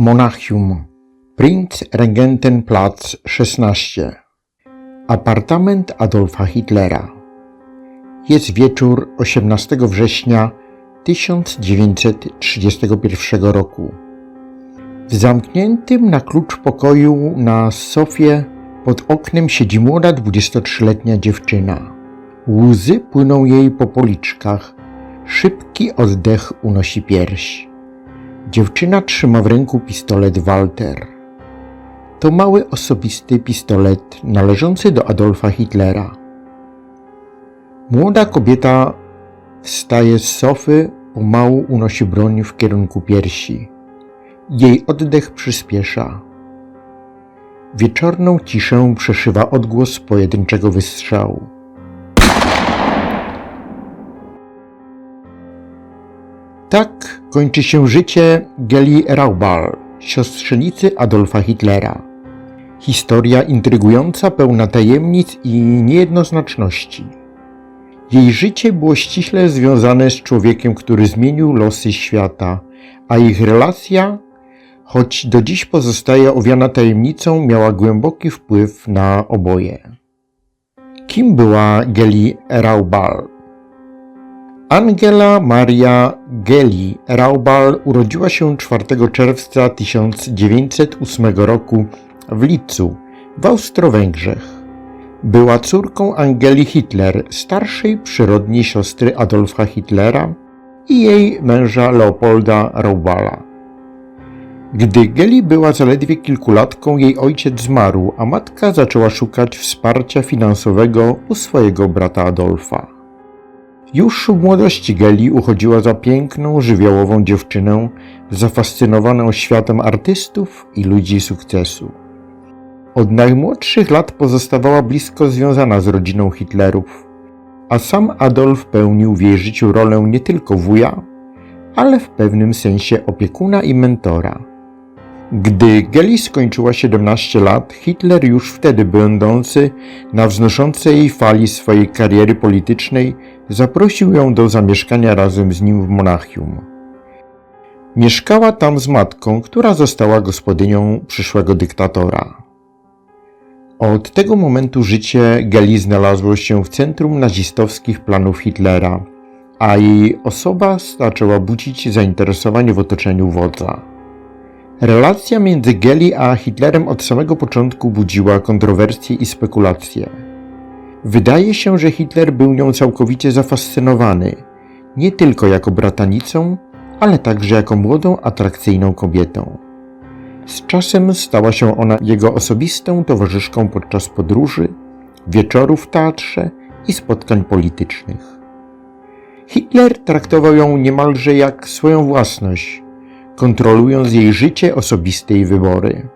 Monachium, Prinz Regentenplatz 16, apartament Adolfa Hitlera. Jest wieczór 18 września 1931 roku. W zamkniętym na klucz pokoju na sofie pod oknem siedzi młoda 23-letnia dziewczyna. Łzy płyną jej po policzkach, szybki oddech unosi pierś. Dziewczyna trzyma w ręku pistolet Walter. To mały osobisty pistolet należący do Adolfa Hitlera. Młoda kobieta wstaje z sofy, pomału unosi broń w kierunku piersi. Jej oddech przyspiesza. Wieczorną ciszę przeszywa odgłos pojedynczego wystrzału. Tak kończy się życie Geli Raubal, siostrzenicy Adolfa Hitlera. Historia intrygująca, pełna tajemnic i niejednoznaczności. Jej życie było ściśle związane z człowiekiem, który zmienił losy świata, a ich relacja, choć do dziś pozostaje owiana tajemnicą, miała głęboki wpływ na oboje. Kim była Geli Raubal? Angela Maria Geli Raubal urodziła się 4 czerwca 1908 roku w Licu w Austro-Węgrzech. Była córką Angeli Hitler, starszej przyrodniej siostry Adolfa Hitlera i jej męża Leopolda Raubala. Gdy Geli była zaledwie kilkulatką, jej ojciec zmarł, a matka zaczęła szukać wsparcia finansowego u swojego brata Adolfa. Już w młodości Geli uchodziła za piękną, żywiołową dziewczynę, zafascynowaną światem artystów i ludzi sukcesu. Od najmłodszych lat pozostawała blisko związana z rodziną Hitlerów, a sam Adolf pełnił w jej życiu rolę nie tylko wuja, ale w pewnym sensie opiekuna i mentora. Gdy Geli skończyła 17 lat, Hitler już wtedy będący na wznoszącej fali swojej kariery politycznej zaprosił ją do zamieszkania razem z nim w Monachium. Mieszkała tam z matką, która została gospodynią przyszłego dyktatora. Od tego momentu życie Geli znalazło się w centrum nazistowskich planów Hitlera, a jej osoba zaczęła budzić zainteresowanie w otoczeniu wodza. Relacja między Geli a Hitlerem od samego początku budziła kontrowersje i spekulacje. Wydaje się, że Hitler był nią całkowicie zafascynowany, nie tylko jako bratanicą, ale także jako młodą, atrakcyjną kobietą. Z czasem stała się ona jego osobistą towarzyszką podczas podróży, wieczorów w teatrze i spotkań politycznych. Hitler traktował ją niemalże jak swoją własność, kontrolując jej życie osobiste i wybory.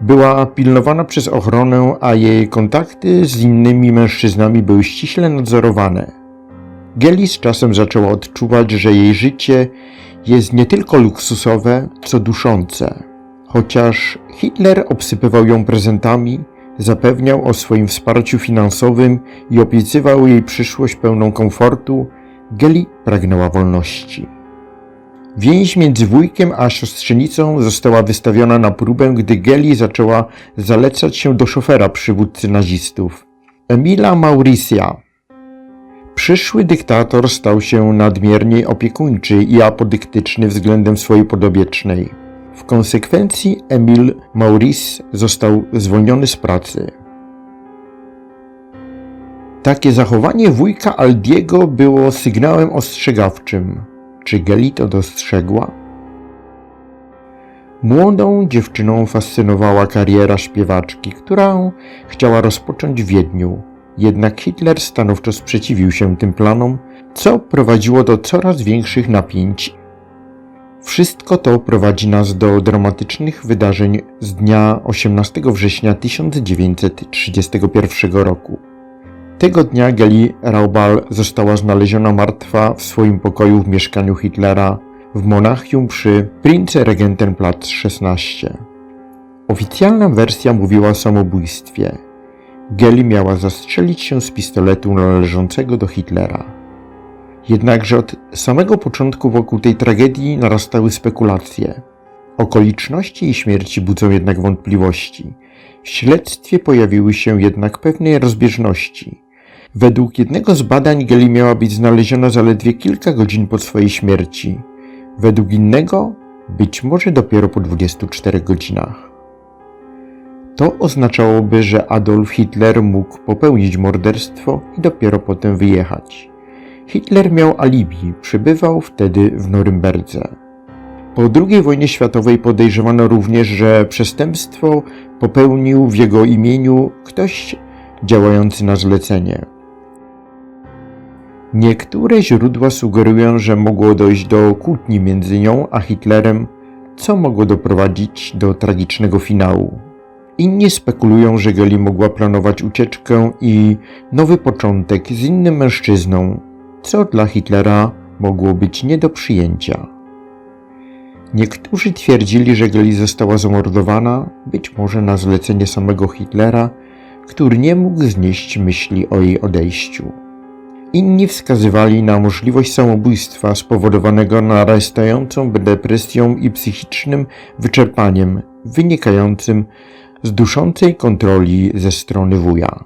Była pilnowana przez ochronę, a jej kontakty z innymi mężczyznami były ściśle nadzorowane. Geli z czasem zaczęła odczuwać, że jej życie jest nie tylko luksusowe, co duszące. Chociaż Hitler obsypywał ją prezentami, zapewniał o swoim wsparciu finansowym i obiecywał jej przyszłość pełną komfortu, Geli pragnęła wolności. Więź między wujkiem a siostrzenicą została wystawiona na próbę, gdy Geli zaczęła zalecać się do szofera przywódcy nazistów, Emila Mauricia. Przyszły dyktator stał się nadmiernie opiekuńczy i apodyktyczny względem swojej podobiecznej. W konsekwencji Emil Maurice został zwolniony z pracy. Takie zachowanie wujka Aldiego było sygnałem ostrzegawczym. Czy Geli to dostrzegła? Młodą dziewczyną fascynowała kariera śpiewaczki, którą chciała rozpocząć w Wiedniu. Jednak Hitler stanowczo sprzeciwił się tym planom, co prowadziło do coraz większych napięć. Wszystko to prowadzi nas do dramatycznych wydarzeń z dnia 18 września 1931 roku. Tego dnia Geli Raubal została znaleziona martwa w swoim pokoju w mieszkaniu Hitlera w Monachium przy Prinzregentenplatz 16. Oficjalna wersja mówiła o samobójstwie. Geli miała zastrzelić się z pistoletu należącego do Hitlera. Jednakże od samego początku wokół tej tragedii narastały spekulacje. Okoliczności jej śmierci budzą jednak wątpliwości. W śledztwie pojawiły się jednak pewne rozbieżności. Według jednego z badań Geli miała być znaleziona zaledwie kilka godzin po swojej śmierci. Według innego być może dopiero po 24 godzinach. To oznaczałoby, że Adolf Hitler mógł popełnić morderstwo i dopiero potem wyjechać. Hitler miał alibi, przybywał wtedy w Norymberdze. Po II wojnie światowej podejrzewano również, że przestępstwo popełnił w jego imieniu ktoś działający na zlecenie. Niektóre źródła sugerują, że mogło dojść do kłótni między nią a Hitlerem, co mogło doprowadzić do tragicznego finału. Inni spekulują, że Geli mogła planować ucieczkę i nowy początek z innym mężczyzną, co dla Hitlera mogło być nie do przyjęcia. Niektórzy twierdzili, że Geli została zamordowana, być może na zlecenie samego Hitlera, który nie mógł znieść myśli o jej odejściu. Inni wskazywali na możliwość samobójstwa spowodowanego narastającą depresją i psychicznym wyczerpaniem wynikającym z duszącej kontroli ze strony wuja.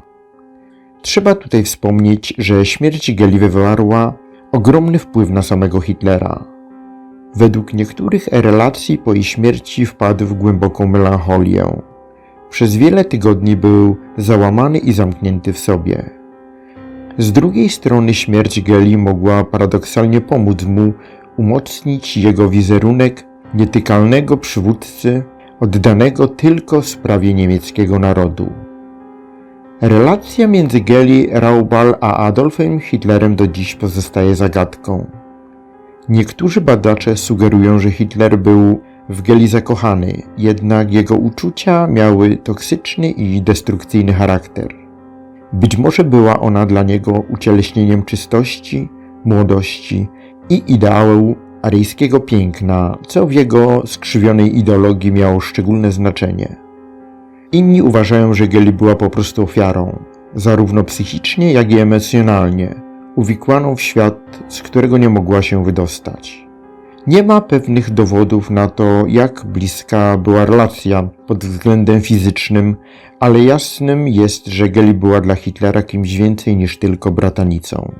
Trzeba tutaj wspomnieć, że śmierć Geli wywarła ogromny wpływ na samego Hitlera. Według niektórych relacji po jej śmierci wpadł w głęboką melancholię. Przez wiele tygodni był załamany i zamknięty w sobie. Z drugiej strony śmierć Geli mogła paradoksalnie pomóc mu umocnić jego wizerunek nietykalnego przywódcy oddanego tylko sprawie niemieckiego narodu. Relacja między Geli Raubal a Adolfem Hitlerem do dziś pozostaje zagadką. Niektórzy badacze sugerują, że Hitler był w Geli zakochany, jednak jego uczucia miały toksyczny i destrukcyjny charakter. Być może była ona dla niego ucieleśnieniem czystości, młodości i ideału aryjskiego piękna, co w jego skrzywionej ideologii miało szczególne znaczenie. Inni uważają, że Geli była po prostu ofiarą, zarówno psychicznie, jak i emocjonalnie, uwikłaną w świat, z którego nie mogła się wydostać. Nie ma pewnych dowodów na to, jak bliska była relacja pod względem fizycznym, ale jasnym jest, że Geli była dla Hitlera kimś więcej niż tylko bratanicą.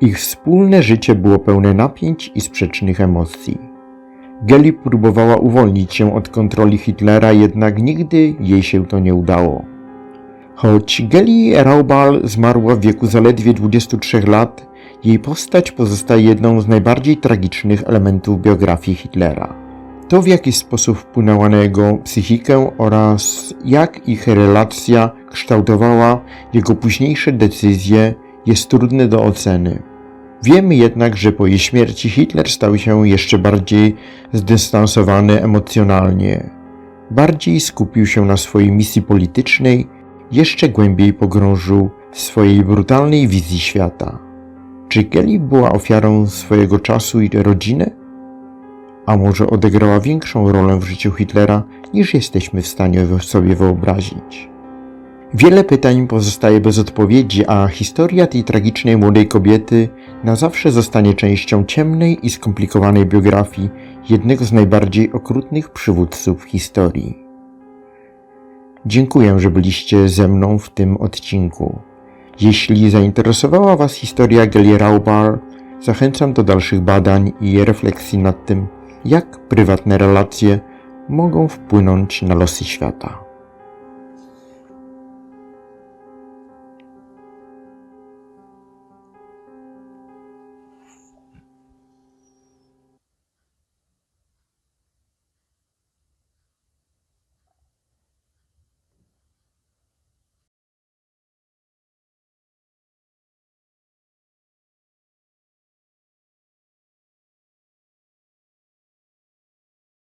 Ich wspólne życie było pełne napięć i sprzecznych emocji. Geli próbowała uwolnić się od kontroli Hitlera, jednak nigdy jej się to nie udało. Choć Geli Raubal zmarła w wieku zaledwie 23 lat, jej postać pozostaje jedną z najbardziej tragicznych elementów biografii Hitlera. To, w jaki sposób wpłynęła na jego psychikę oraz jak ich relacja kształtowała jego późniejsze decyzje, jest trudne do oceny. Wiemy jednak, że po jej śmierci Hitler stał się jeszcze bardziej zdystansowany emocjonalnie. Bardziej skupił się na swojej misji politycznej, jeszcze głębiej pogrążył w swojej brutalnej wizji świata. Czy Kelly była ofiarą swojego czasu i rodziny? A może odegrała większą rolę w życiu Hitlera, niż jesteśmy w stanie sobie wyobrazić? Wiele pytań pozostaje bez odpowiedzi, a historia tej tragicznej młodej kobiety na zawsze zostanie częścią ciemnej i skomplikowanej biografii jednego z najbardziej okrutnych przywódców historii. Dziękuję, że byliście ze mną w tym odcinku. Jeśli zainteresowała Was historia Geli Raubar, zachęcam do dalszych badań i refleksji nad tym, jak prywatne relacje mogą wpłynąć na losy świata.